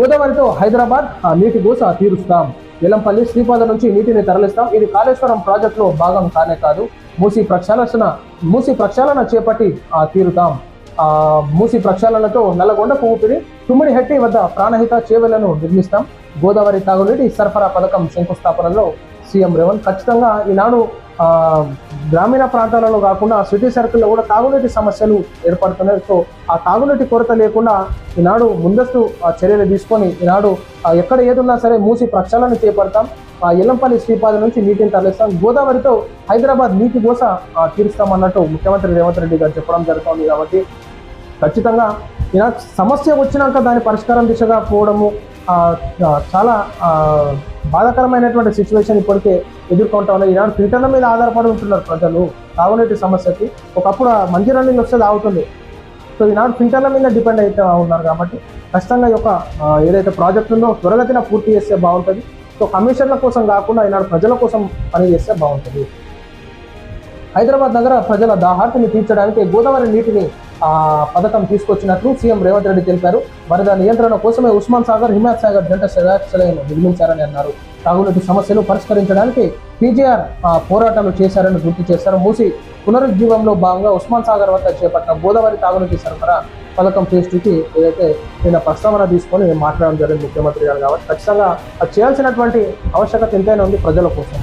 గోదావరితో హైదరాబాద్ ఆ, నీటి గోస తీరుస్తాం. ఎలంపల్లి శ్రీపాద నుంచి నీటిని తరలిస్తాం. ఇది కాళేశ్వరం ప్రాజెక్టులో భాగం కానే కాదు. మూసి ప్రక్షాళన మూసి ప్రక్షాళన చేపట్టి తీరుతాం. ఆ, మూసి ప్రక్షాళనతో నల్లగొండకు ఊపిరి తుమ్మిడిహట్టి వద్ద ప్రాణహిత చేవలను నిర్మిస్తాం. గోదావరి తాగునీటి సరఫరా పథకం శంకుస్థాపనలో సీఎం రేవంత్ ఖచ్చితంగా ఈనాడు గ్రామీణ ప్రాంతాలలో కాకుండా సిటీ సర్కిల్లో కూడా తాగునీటి సమస్యలు ఏర్పడుతున్నాయి. సో ఆ తాగునీటి కొరత లేకుండా ఈనాడు ముందస్తు చర్యలు తీసుకొని ఈనాడు ఎక్కడ ఏదున్నా సరే మూసి ప్రక్షాళన చేపడతాం. ఆ ఎల్లంపల్లి శ్రీపాద నుంచి నీటిని తరలిస్తాం. గోదావరితో హైదరాబాద్ నీటి గోస తీరుస్తామన్నట్టు ముఖ్యమంత్రి రేవంత్ రెడ్డి గారు చెప్పడం జరుగుతుంది కాబట్టి ఖచ్చితంగా ఇలా సమస్య వచ్చినాక దాని పరిష్కారం దిశగా పోవడము చాలా బాధాకరమైనటువంటి సిచ్యువేషన్ ఇప్పటికే ఎదుర్కొంటా ఉన్నాయి ఈనాడు ఫిల్టర్ల మీద ఆధారపడి ఉంటున్నారు ప్రజలు. తాగునీటి సమస్యకి ఒకప్పుడు మంచి రన్నింగ్ నీళ్ళు వస్తే తాగుతుంది సో ఈనాడు ఫిల్టర్ల మీద డిపెండ్ అయితే ఉన్నారు కాబట్టి ఖచ్చితంగా యొక్క ఏదైతే ప్రాజెక్ట్ ఉందో త్వరగతిన పూర్తి చేస్తే బాగుంటుంది. సో కమిషన్ల కోసం కాకుండా ఈనాడు ప్రజల కోసం పని చేస్తే బాగుంటుంది. హైదరాబాద్ నగర ప్రజల దాహార్తిని తీర్చడానికి గోదావరి నీటిని పథకం తీసుకొచ్చినట్లు సీఎం రేవంత్ రెడ్డి తెలిపారు. వరద నియంత్రణ కోసమే ఉస్మాన్ సాగర్ హిమాయత్ సాగర్ జంట శిలాశలను నిర్మించారని అన్నారు. తాగునీటి సమస్యలు పరిష్కరించడానికి పీజేఆర్ పోరాటాలు చేశారని గుర్తు చేశారు. మూసి పునరుజ్జీవంలో భాగంగా ఉస్మాన్ సాగర్ వద్ద చేపట్టిన గోదావరి తాగునీటి సరఫరా పథకం ఫేజ్ ఏదైతే నిన్న ప్రస్తావన తీసుకొని మాట్లాడడం జరిగింది ముఖ్యమంత్రి గారు కాబట్టి ఖచ్చితంగా అది చేయాల్సినటువంటి ఆవశ్యకత ఎంతైనా ఉంది ప్రజల కోసం.